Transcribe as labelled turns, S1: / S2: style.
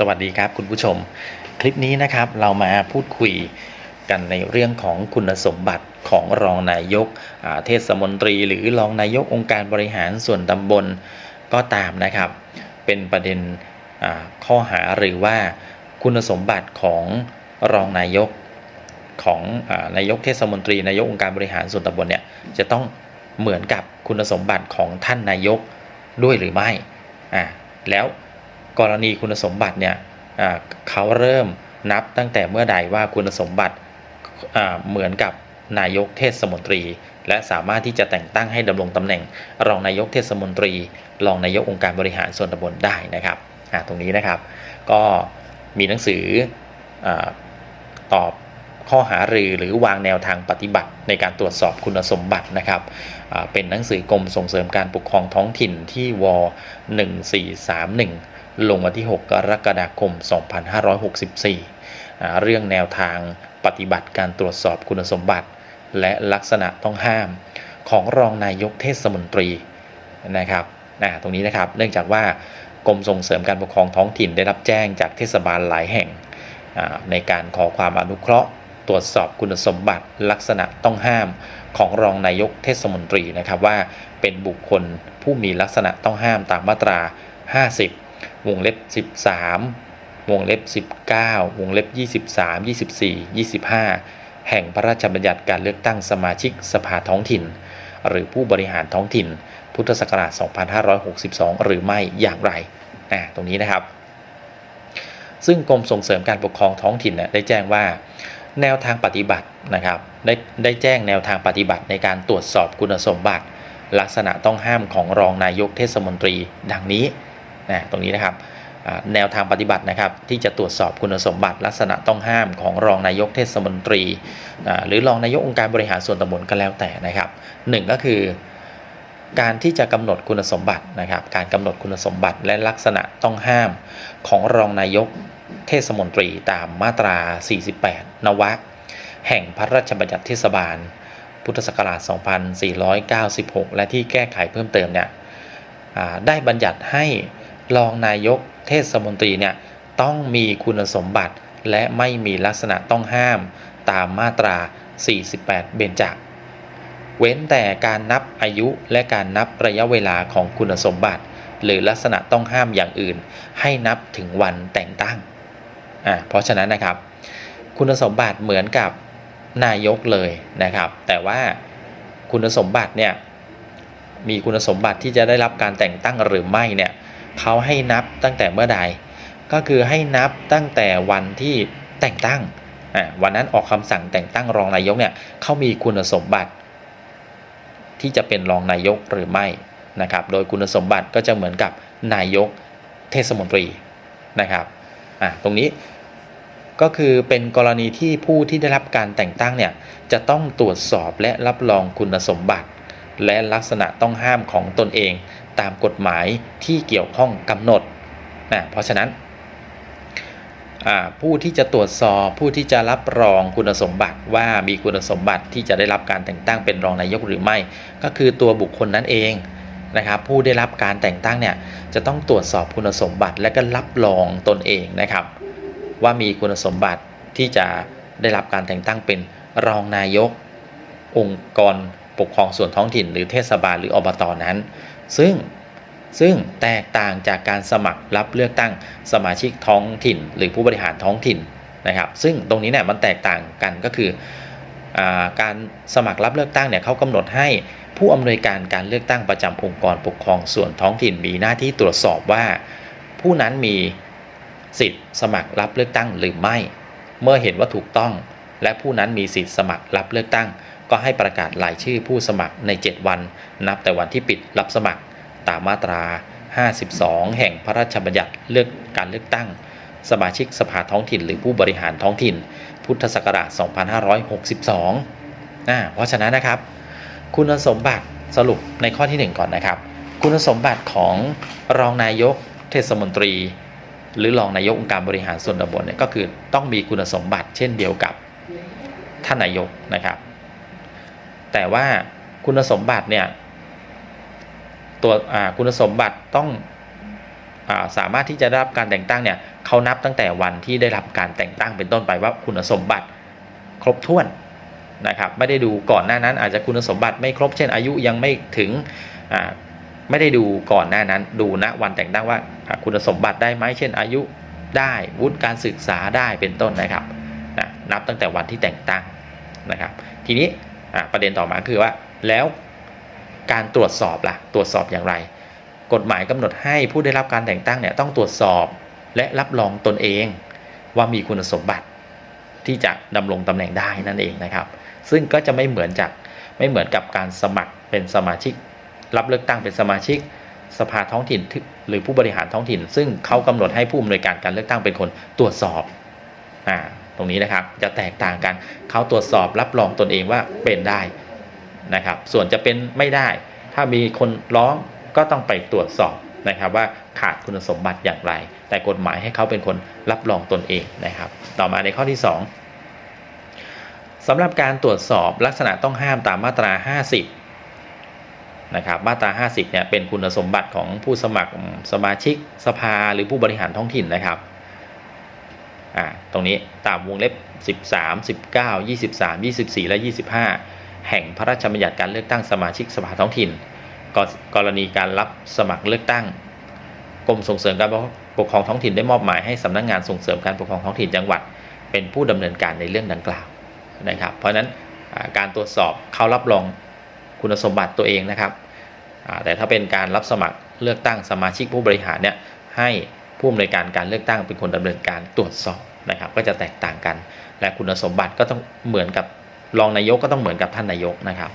S1: สวัสดีครับคุณผู้ชม คลิปนี้นะครับเรามาพูดคุยกันในเรื่องของคุณสมบัติของรองนายกเทศมนตรี หรือรองนายกองค์การบริหารส่วนตำบลก็ตามนะครับ เป็นประเด็นข้อหาหรือว่าคุณสมบัติของรองนายกของอนายกเทศมนตรี นายกองค์การบริหารส่วนตำบลเนี่ยจะต้องเหมือนกับคุณสมบัติของท่านนายกด้วยหรือไม่อ่าแล้ว กรณีคุณสมบัติเนี่ยเขาเริ่มนับตั้งแต่เมื่อใดว่าคุณสมบัติเหมือนกับนายกเทศมนตรี และสามารถที่จะแต่งตั้งให้ดำรงตำแหน่ง รองนายกเทศมนตรี รองนายกองค์การบริหารส่วนตำบลได้นะครับตรงนี้นะครับ ก็มีหนังสืออตอบข้อหารือหรือวางแนวทางปฏิบัติในการตรวจสอบคุณสมบัตินะครับ เป็นหนังสือกรมส่งเสริมการปกครองท้องถิ่นที่ว 1431 ลงวันที่ 6 กรกฎาคม 2564อ่เรื่องแนวทางปฏิบัติการตรวจสอบคุณสมบัติ และลักษณะต้องห้ามของรองนายกเทศมนตรีนะครับอ่าตรงนี้นะครับเนื่องจากว่ากรมส่งเสริมการปกครองท้องถิ่นได้รับแจ้งจากเทศบาลหลายแห่งในการขอความอนุเคราะห์ ตรวจสอบคุณสมบัติ ลักษณะต้องห้ามของรองนายกเทศมนตรีนะครับว่าเป็นบุคคลผู้มีลักษณะต้องห้ามตามมาตรา 50 วงเล็บ 13 วงเล็บ 19 วงเล็บ 23 24 25 แห่งพระราชบัญญัติการเลือกตั้งสมาชิกสภาท้องถิ่น หรือผู้บริหารท้องถิ่น พุทธศักราช 2562 หรือไม่อย่างไรอ่าตรงนี้นะครับ ซึ่งกรมส่งเสริมการปกครองท้องถิ่นนี่ยได้แจ้งว่า แนวทางปฏิบัตินะครับได้ได้แจ้งแนวทางปฏิบัติในการตรวจสอบคุณสมบัติ ลักษณะต้องห้ามของรองนายกเทศมนตรี ดังนี้ นะตรงนี้นะครับแนวทางปฏิบัตินะครับ ที่จะตรวจสอบคุณสมบัติลักษณะต้องห้ามของรองนายกเทศมนตรี หรือรองนายกองค์การบริหารส่วนตำบลก็แล้วแต่นะครับหนึ่งก็คือการที่จะกำหนดคุณสมบัตินะครับ การกำหนดคุณสมบัติและลักษณะต้องห้ามของรองนายกเทศมนตรีตามมาตรา 48 นวะ แห่งพระราชบัญญัติเทศบาล พุทธศักราช 2496 และที่แก้ไขเพิ่มเติมเนี่ยได้บัญญัติให้ รองนายกเทศมนตรีเนี่ยต้องมีคุณสมบัติ และไม่มีลักษณะต้องห้ามตามมาตรา 48 เบญจเว้นแต่การนับอายุและการนับระยะเวลาของคุณสมบัติ หรือลักษณะต้องห้ามอย่างอื่น ให้นับถึงวันแต่งตั้งอ่าเพราะฉะนั้นนะครับ คุณสมบัติเหมือนกับนายกเลยนะครับ แต่ว่าคุณสมบัติเนี่ยมีคุณสมบัติที่จะได้รับการแต่งตั้งหรือไม่เนี่ย เขาให้นับตั้งแต่เมื่อใด ก็คือให้นับตั้งแต่วันที่แต่งตั้งวันนั้นออกคำสั่งแต่งตั้งรองนายกเนี่ยเขามีคุณสมบัติ ที่จะเป็นรองนายกหรือไม่นะครับ โดยคุณสมบัติก็จะเหมือนกับนายกเทศมนตรีนะครับตรงนี้ก็คือเป็นกรณีที่ผู้ที่ได้รับการแต่งตั้งเนี่ยจะต้องตรวจสอบและรับรองคุณสมบัติ และลักษณะต้องห้ามของตนเอง ตามกฎหมายที่เกี่ยวข้องกำหนดนะเพราะฉะนั้นผู้ที่จะตรวจสอบผู้ที่จะรับรองคุณสมบัติว่ามีคุณสมบัติที่จะได้รับการแต่งตั้งเป็นรองนายกหรือไม่ ก็คือตัวบุคคลนั้นเองนะครับ ผู้ได้รับการแต่งตั้งเนี่ยจะต้องตรวจสอบคุณสมบัติและก็รับรองตนเองนะครับ ว่ามีคุณสมบัติที่จะได้รับการแต่งตั้งเป็นรองนายก องค์กรปกครองส่วนท้องถิ่น หรือเทศบาลหรืออบตนั้น ซึ่งซึ่งแตกต่างจากการสมัครรับเลือกตั้งสมาชิกท้องถิ่น หรือผู้บริหารท้องถิ่นนะครับ ซึ่งตรงนี้เนี่ยมันแตกต่างกันก็คืออการสมัครรับเลือกตั้งเนี่ยเขากำหนดให้ผู้อำนวยการการเลือกตั้งประจำองค์กรปกครองส่วนท้องถิ่นมีหน้าที่ตรวจสอบว่า ผู้นั้นมีสิทธิ์สมัครรับเลือกตั้งหรือไม่ เมื่อเห็นว่าถูกต้อง และผู้นั้นมีสิทธิ์สมัครรับเลือกตั้ง ก็ให้ประกาศรายชื่อผู้สมัครใน 7 วัน นับแต่วันที่ปิดรับสมัคร ตามมาตรา 52 แห่งพระราชบัญญัติเลือกการเลือกตั้ง สมาชิกสภาท้องถิ่น หรือผู้บริหารท้องถิ่น พุทธศักราช 2562อ่าเพราะฉะนั้นนะครับ คุณสมบัติสรุปในข้อที่ 1 ก่อนนะครับ คุณสมบัติของรองนายกเทศมนตรี หรือรองนายกองค์การบริหารส่วนตำบลเนี่ยก็คือต้องมีคุณสมบัติเช่นเดียวกับท่านนายกนะครับ แต่ว่าคุณสมบัติเนี่ยตัวคุณสมบัติต้องอาสามารถที่จะได้รับการแต่งตั้งเนี่ยเขานับตั้งแต่วันที่ได้รับการแต่งตั้งเป็นต้นไปว่าคุณสมบัติครบถ้วนนะครับไม่ได้ดูก่อนหน้านั้น อาจจะคุณสมบัติไม่ครบเช่นอายุยังไม่ถึงไม่ได้ดูก่อนหน้านั้น ดูณวันแต่งตั้งว่าอ่าคุณสมบัติได้ไหมเช่น อายุได้วุฒิการศึกษาได้เป็นต้นนะครับนะนับตั้งแต่วันที่แต่งตั้งนะครับ ทีนี้ อ่าประเด็นต่อมาคือว่า แล้วการตรวจสอบล่ะ ตรวจสอบอย่างไร กฎหมายกำหนดให้ผู้ได้รับการแต่งตั้งเนี่ยต้องตรวจสอบและรับรองตนเองว่ามีคุณสมบัติที่จะดำรงตำแหน่งได้นั่นเองนะครับ ซึ่งก็จะไม่เหมือนจากไม่เหมือนกับการสมัครเป็นสมาชิก รับเลือกตั้งเป็นสมาชิก สภาท้องถิ่นหรือผู้บริหารท้องถิ่น ซึ่งเขากำหนดให้ผู้อำนวยการการเลือกตั้งเป็นคนตรวจสอบอ่า ตรงนี้นะครับจะแตกต่างกันเขาตรวจสอบรับรองตนเองว่าเป็นได้นะครับ ส่วนจะเป็นไม่ได้ ถ้ามีคนร้องก็ต้องไปตรวจสอบนะครับว่าขาดคุณสมบัติอย่างไร แต่กฎหมายให้เขาเป็นคนรับรองตนเองนะครับ ต่อมาในข้อที่ 2สำหรับการตรวจสอบลักษณะต้องห้ามตามมาตรา 50นะครับมาตรา 50เนี่ยเป็นคุณสมบัติของผู้สมัครสมาชิกสภาหรือผู้บริหารท้องถิ่นนะครับ อ่าตรงนี้ตามวงเล็บ 13 19 23 24 และ 25 แห่งพระราชบัญญัติการเลือกตั้งสมาชิกสภาท้องถิ่น กรกรณีการรับสมัครเลือกตั้งกรมส่งเสริมการปกครองท้องถิ่นได้มอบหมายให้สำนักงานส่งเสริมการปกครองท้องถิ่นจังหวัด เป็นผู้ดำเนินการในเรื่องดังกล่าวนะครับ เพราะฉะนั้นการตรวจสอบเขารับรองคุณสมบัติตัวเองนะครับแต่ถ้าเป็นการรับสมัครเลือกตั้งสมาชิกผู้บริหารเนี่ยให้ ผู้อำนวยการการเลือกตั้งเป็นคนดำเนินการตรวจสอบนะครับ ก็จะแตกต่างกัน และคุณสมบัติก็ต้องเหมือนกับรองนายกก็ต้องเหมือนกับท่านนายกนะครับ